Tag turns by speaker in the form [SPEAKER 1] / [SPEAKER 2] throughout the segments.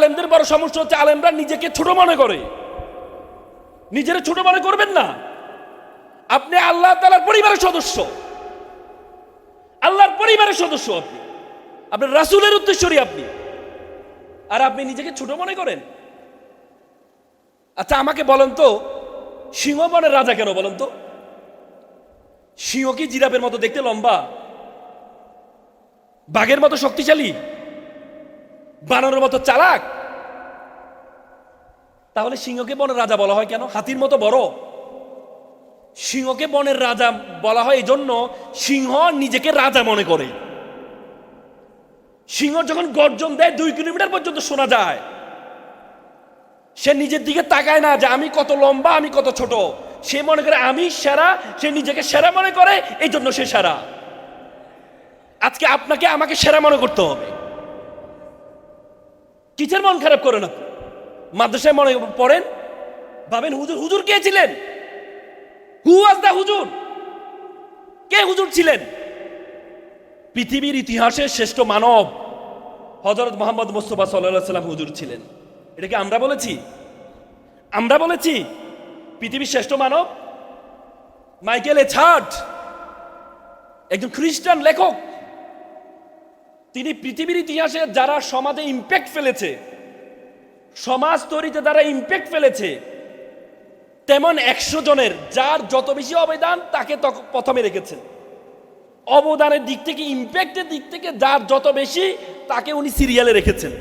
[SPEAKER 1] আলেমদের বড় সমস্যা হচ্ছে আলেমরা নিজেকে ছোট মনে করে। নিজেরা ছোট মনে করবেন না। আপনি আল্লাহ তালার পরিবারের সদস্য। আল্লাহর পরিবারের সদস্য আপনি। আপনার রাসুলের উদ্দেশ্যরই আপনি। আর আপনি নিজেকে ছোট মনে করেন। আচ্ছা আমাকে বলেন তো, সিংহ বনের রাজা কেন বলেন তো? সিংহ কি জিরাফের মতো দেখতে লম্বা? বাঘের মতো শক্তিশালী? বানরের মতো চালাক। তাহলে সিংহকে বনের রাজা বলা হয় কেন? হাতির মতো বড়। সিংহকে বনের রাজা বলা হয় এই জন্য সিংহ নিজেকে রাজা মনে করে। সিংহ যখন গর্জন দেয় দুই কিলোমিটার পর্যন্ত শোনা যায়। সে নিজের দিকে তাকায় না যে আমি কত লম্বা, আমি কত ছোট। সে মনে করে আমি সেরা, সে নিজেকে সেরা মনে করে এই জন্য সে সেরা। আজকে আপনাকে আমাকে সেরা মনে করতে হবে। কিসের মন খারাপ করেন আপনি মাদ্রাসায় মনে পড়েন? ভাবেন হুজুর হুজুর কে ছিলেন? হু ওয়াজ দ্য হুজুর? কে হুজুর ছিলেন? পৃথিবীর ইতিহাসের শ্রেষ্ঠ মানব হজরত মোহাম্মদ মুস্তফা সাল্লাহ সাল্লাম হুজুর ছিলেন। এটাকে আমরা বলেছি? আমরা বলেছি পৃথিবীর শ্রেষ্ঠ মানব? মাইকেল এ ছাট একজন খ্রিস্টান লেখক। তিনি পৃথিবীর ইতিহাসে যারা সমাজে ইম্প্যাক্ট ফেলেছে, সমাজ তৈরিতে যারা ইম্প্যাক্ট ফেলেছে, তেমন একশো জনের যার যত বেশি অবদান তাকে প্রথমে রেখেছেন অবদানের দিক থেকে ইম্প্যাক্টের দিক থেকে যার যত বেশি তাকে উনি সিরিয়ালে রেখেছেন।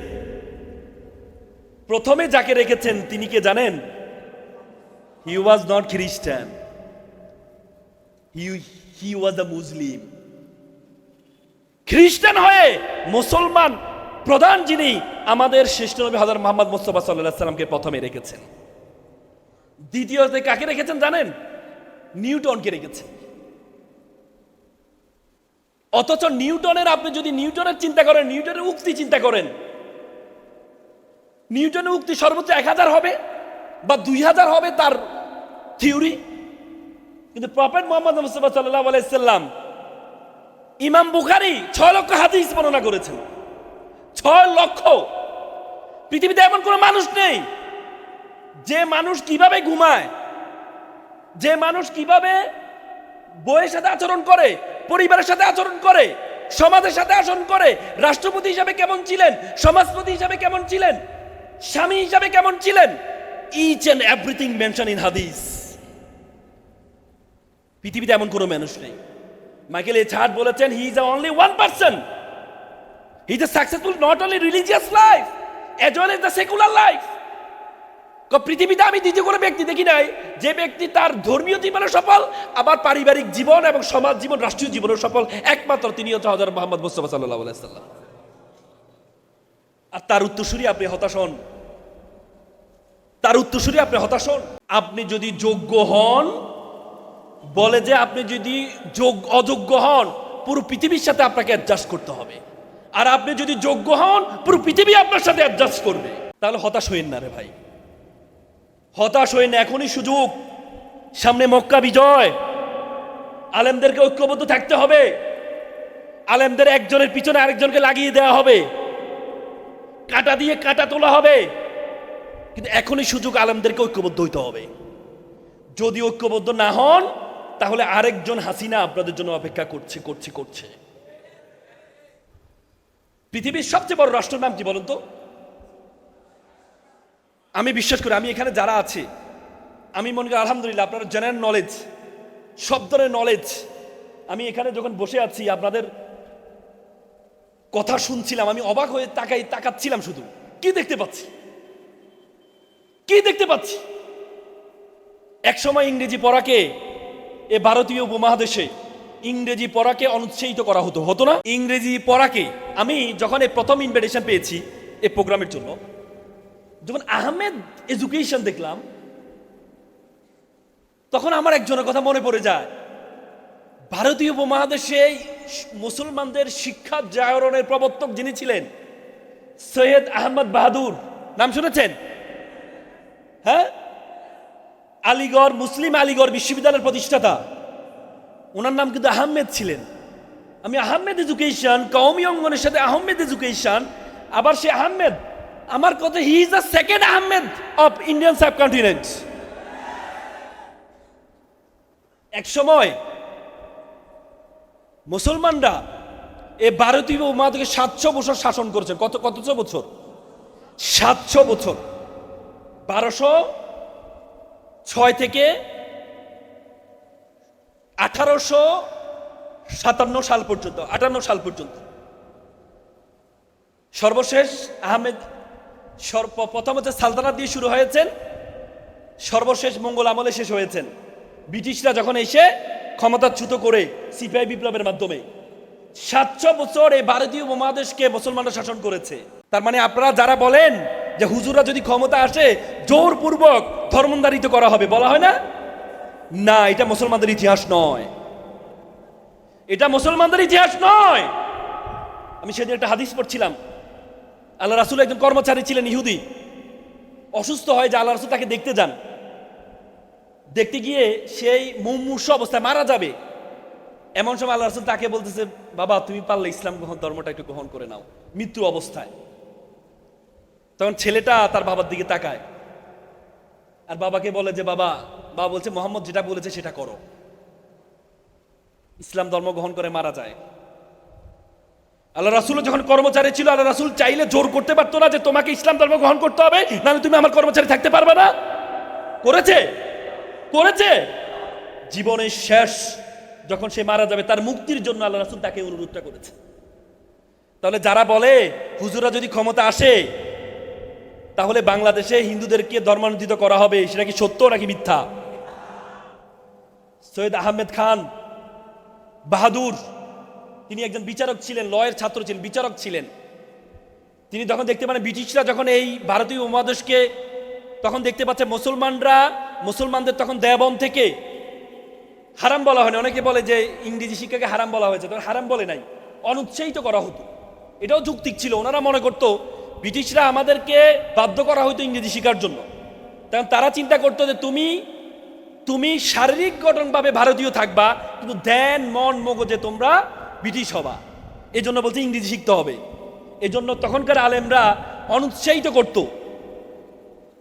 [SPEAKER 1] প্রথমে যাকে রেখেছেন তিনি কে জানেন? হি ওয়াজ নট খ্রিস্টান হি ওয়াজ দ্য মুসলিম খ্রিস্টান হয়ে মুসলমান প্রধান যিনি আমাদের শ্রেষ্ঠ নবী হজর মোহাম্মদ মুস্তফা সাল্লাহ সাল্লামকে প্রথমে রেখেছেন। দ্বিতীয়তে কাকে রেখেছেন জানেন? নিউটনকে রেখেছেন। অথচ নিউটনের আপনি যদি নিউটনের চিন্তা করেন, নিউটনের উক্তি চিন্তা করেন, নিউটনের উক্তি সর্বোচ্চ এক হাজার হবে বা দুই হাজার হবে তার থিওরি কিন্তু প্রফেট মোহাম্মদ মুস্তফা সাল্লাহ আলাইসাল্লাম ইমাম বুখারি ছয় লক্ষ হাদিস বর্ণনা করেছেন। ছয় লক্ষ। পৃথিবীতে এমন কোনো মানুষ নেই। যে মানুষ কীভাবে ঘুমায়, যে মানুষ কীভাবে বইয়ের সাথে আচরণ করে, পরিবারের সাথে আচরণ করে, সমাজের সাথে আচরণ করে, রাষ্ট্রপতি হিসাবে কেমন ছিলেন, সমাজপতি হিসাবে কেমন ছিলেন, স্বামী হিসাবে কেমন ছিলেন each and everything mention in হাদিস পৃথিবীতে এমন কোনো মানুষ নেই। Michael A. ছাড় বলেছেন he is only one person he is successful not only religious life as well as the secular life পৃথিবীতে আমি দ্বিতীয় কোনো ব্যক্তি দেখি নাই, যে ব্যক্তি তার ধর্মীয় জীবনে সফল, আবার পারিবারিক জীবন এবং সমাজ জীবন, রাষ্ট্রীয় জীবনে সফল, একমাত্র তিনি হচ্ছে হজরত মোহাম্মদ মুস্তফা সাল্লাহ আলাইসাল্লাম আর তার উত্তরসূরি আপনি হতাশ হন। তার উত্তরসূরি আপনি হতাশ হন। আপনি যদি যোগ্য হন বলে যে আপনি যদি যোগ অযোগ্য হন, পুরো পৃথিবীর সাথে আপনাকে অ্যাডজাস্ট করতে হবে। আর আপনি যদি যোগ্য হন, পুরো পৃথিবী আপনার সাথে অ্যাডজাস্ট করবে। তাহলে হতাশ হইন না রে ভাই। হতাশ হইন এখনই সুযোগ। সামনে মক্কা বিজয়। আলেমদেরকে ঐক্যবদ্ধ থাকতে হবে। আলেমদের একজনের পিছনে আরেকজনকে লাগিয়ে দেওয়া হবে। কাটা দিয়ে কাটা তোলা হবে। কিন্তু এখনই সুযোগ আলেমদেরকে ঐক্যবদ্ধ হইতে হবে। যদি ঐক্যবদ্ধ না হন তাহলে আরেকজন হাসিনা আপনাদের জন্য অপেক্ষা করছে করছে করছে। পৃথিবীর সবচেয়ে বড় রাষ্ট্রের নাম কি বলুন তো? আমি বিশ্বাস করি, আমি এখানে যারা আছে, আমি মনে করি আলহামদুলিল্লাহ আপনার জেনারেল নলেজ সব ধরনের নলেজ আমি এখানে যখন বসে আছি, আপনাদের কথা শুনছিলাম, আমি অবাক হয়ে তাকাই, তাকাচ্ছিলাম শুধু। কি দেখতে পাচ্ছি? কি দেখতে পাচ্ছি? একসময় ইংরেজি পড়াকে এ ভারতীয় উপমহাদেশে ইংরেজি পড়াকে অনুৎসাহিত করা হতো হতো না? ইংরেজি পড়াকে আমি যখন এই প্রথম ইনভিটেশন পেয়েছি এই প্রোগ্রামের জন্য, যখন আহমেদ এডুকেশন দেখলাম, তখন আমার একজনের কথা মনে পড়ে যায়, ভারতীয় উপমহাদেশে মুসলমানদের শিক্ষা জাগরণের প্রবর্তক যিনি ছিলেন, সৈয়দ আহমদ বাহাদুর। নাম শুনেছেন? হ্যাঁ? আলিগড়, মুসলিম আলিগড় বিশ্ববিদ্যালয়ের প্রতিষ্ঠাতা। ওনার নাম কিন্তু আহমেদ ছিলেন। আমি আহমেদ এডুকেশন, কওমি অঙ্গনের সাথে আহমেদ এডুকেশন, আবার সে আহমেদ, আমার কথা he is the second Ahmed of Indian subcontinent. এক সময় মুসলমানরা এ ভারতীয় উপমহাদেশকে সাতশো বছর শাসন করেছেন কত কতশো বছর? সাতশো বছর। বারোশো ছয় থেকে আঠারোশো সাতান্ন সাল পর্যন্ত, আটান্ন সাল পর্যন্ত। সর্বশেষ আহমেদ প্রথম হচ্ছে সালতানাত দিয়ে শুরু হয়েছেন, সর্বশেষ মঙ্গল আমলে শেষ হয়েছেন। ব্রিটিশরা যখন এসে ক্ষমতাচ্যুত করে সিপিআই বিপ্লবের মাধ্যমে, সাতশো বছর এই ভারতীয় উপমহাদেশকে মুসলমানরা শাসন করেছে। তার মানে আপনারা যারা বলেন যে হুজুরা যদি ক্ষমতা আসে, জোরপূর্বক ধর্মন্দারিত করা হবে, বলা হয় না? না, এটা মুসলমানদের ইতিহাস নয়। এটা মুসলমানদের ইতিহাস নয়। আমি সেদিন একটা হাদিস পড়ছিলাম। আল্লাহ রাসুল একজন কর্মচারী ছিলেন ইহুদি। অসুস্থ হয় যে আল্লাহ রাসুল তাকে দেখতে যান। দেখতে গিয়ে সেই মুমূর্ষ অবস্থায় মারা যাবে। এমন সময় আল্লাহ রাসুল তাকে বলতেছে, বাবা, তুমি পারলে ইসলাম গ্রহণ ধর্মটা একটু গ্রহণ করে নাও। মৃত্যু অবস্থায়। তখন ছেলেটা তার বাবার দিকে তাকায়। আর বাবাকে বলে যে, বাবা বাবা বলছে, মোহাম্মদ যেটা বলেছে সেটা করো। ইসলাম ধর্ম গ্রহণ করে মারা যায়। আল্লাহ রাসুল যখন কর্মচারী ছিল, আল্লাহ রাসুল চাইলে জোর করতে পারতো না যে, তোমাকে ইসলাম ধর্ম গ্রহণ করতে হবে, নাহলে তুমি আমার কর্মচারী থাকতে পারবে না। করেছে? করেছে? জীবনের শেষ যখন সে মারা যাবে, তার মুক্তির জন্য আল্লাহ রাসুল তাকে অনুরোধটা করেছে। তাহলে যারা বলে হুজুরা যদি ক্ষমতা আসে তাহলে বাংলাদেশে হিন্দুদেরকে ধর্মানুষ্ঠিত করা হবে, সেটা কি সত্য নাকি মিথ্যা? সৈয়দ আহমেদ খান, বাহাদুর, তিনি একজন বিচারক ছিলেন, লয়ের ছাত্র ছিলেন, বিচারক ছিলেন। তিনি তখন দেখতে পান ব্রিটিশরা যখন এই ভারতীয় উপমহাদেশকে তখন দেখতে পাচ্ছে মুসলমানরা, মুসলমানদের তখন দেবন থেকে হারাম বলা হয়নি। অনেকে বলে যে ইংরেজি শিক্ষাকে হারাম বলা হয়েছে, তখন হারাম বলে নাই। অনুৎসাহিত করা হতো। এটাও যুক্তিক ছিল, ওনারা মনে করতো ব্রিটিশরা আমাদেরকে বাধ্য করা হতো ইংরেজি শেখার জন্য। তখন তারা চিন্তা করতো যে তুমি তুমি শারীরিক গঠনভাবে ভারতীয় থাকবা, কিন্তু ধ্যান, মন, মগজে তোমরা ব্রিটিশ হবা। এই জন্য বলছে ইংরেজি শিখতে হবে। এজন্য তখনকার আলেমরা অনুৎসাহিত করত।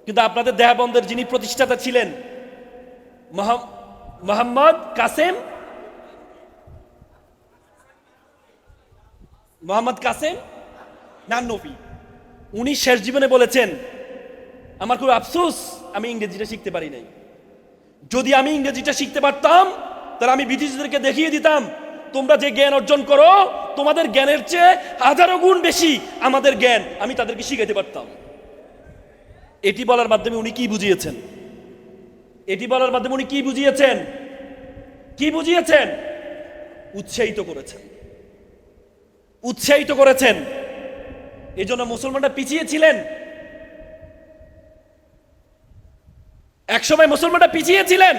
[SPEAKER 1] কিন্তু আপনাদের দেহাবন্ধের যিনি প্রতিষ্ঠাতা ছিলেন মোহাম্মদ কাসেম মোহাম্মদ কাসেম নান্নফি উনি শেষ জীবনে বলেছেন, আমার খুব আফসোস, আমি ইংরেজিটা শিখতে পারি নাই। যদি আমি ইংরেজিটা শিখতে পারতাম, তাহলে আমি ব্রিটিশদেরকে দেখিয়ে দিতাম, তোমরা যে জ্ঞান অর্জন করো, তোমাদের জ্ঞানের চেয়ে হাজারো গুণ বেশি আমাদের জ্ঞান, আমি তাদেরকে শিখাইতে পারতাম। এটি বলার মাধ্যমে উনি কি বুঝিয়েছেন? এটি বলার মাধ্যমে উনি কি বুঝিয়েছেন? কি বুঝিয়েছেন? উৎসাহিত করেছেন। উৎসাহিত করেছেন। এই জন্য মুসলমানরা পিছিয়ে ছিলেন। একসময় মুসলমানরা পিছিয়ে ছিলেন।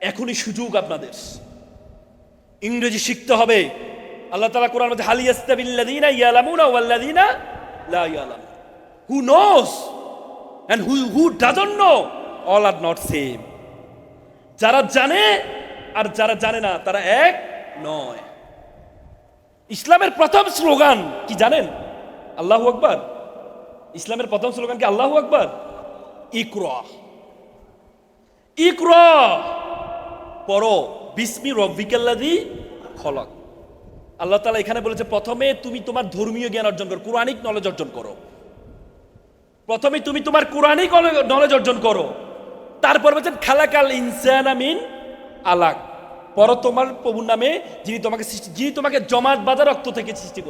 [SPEAKER 1] এখনই সুযোগ আপনাদের। ইংরেজি শিখতে হবে। আল্লাহ তাআলা কোরআন মধ্যে হাল ইয়াস্তাবিল্লাযীনা ইয়ালামুনা ওয়াল্লাযীনা লা ইয়ালাম who knows and who who doesn't know all are not same যারা জানে আর যারা জানে না, তারা এক নয়। ইসলামের প্রথম স্লোগান কি জানেন? আল্লাহ আকবার। ইসলামের প্রথম স্লোগান কি আল্লাহ আকবার? ইকরা। ইকরা। পর বিসমি রব্বিকাল্লাযী খলক। আল্লাহ তালা এখানে বলেছে প্রথমে তুমি তোমার ধর্মীয় জ্ঞান অর্জন করো কোরআনিক নলেজ অর্জন করো। প্রথমে তুমি তোমার কোরআনিক নলেজ অর্জন করো। তারপর বলছেন খালাকাল ইনসান আমিন আলাক। পর তোমার প্রভুর নামে যিনি তোমাকে সৃষ্টি যিনি তোমাকে জমাট বাঁধা রক্ত থেকে সৃষ্টি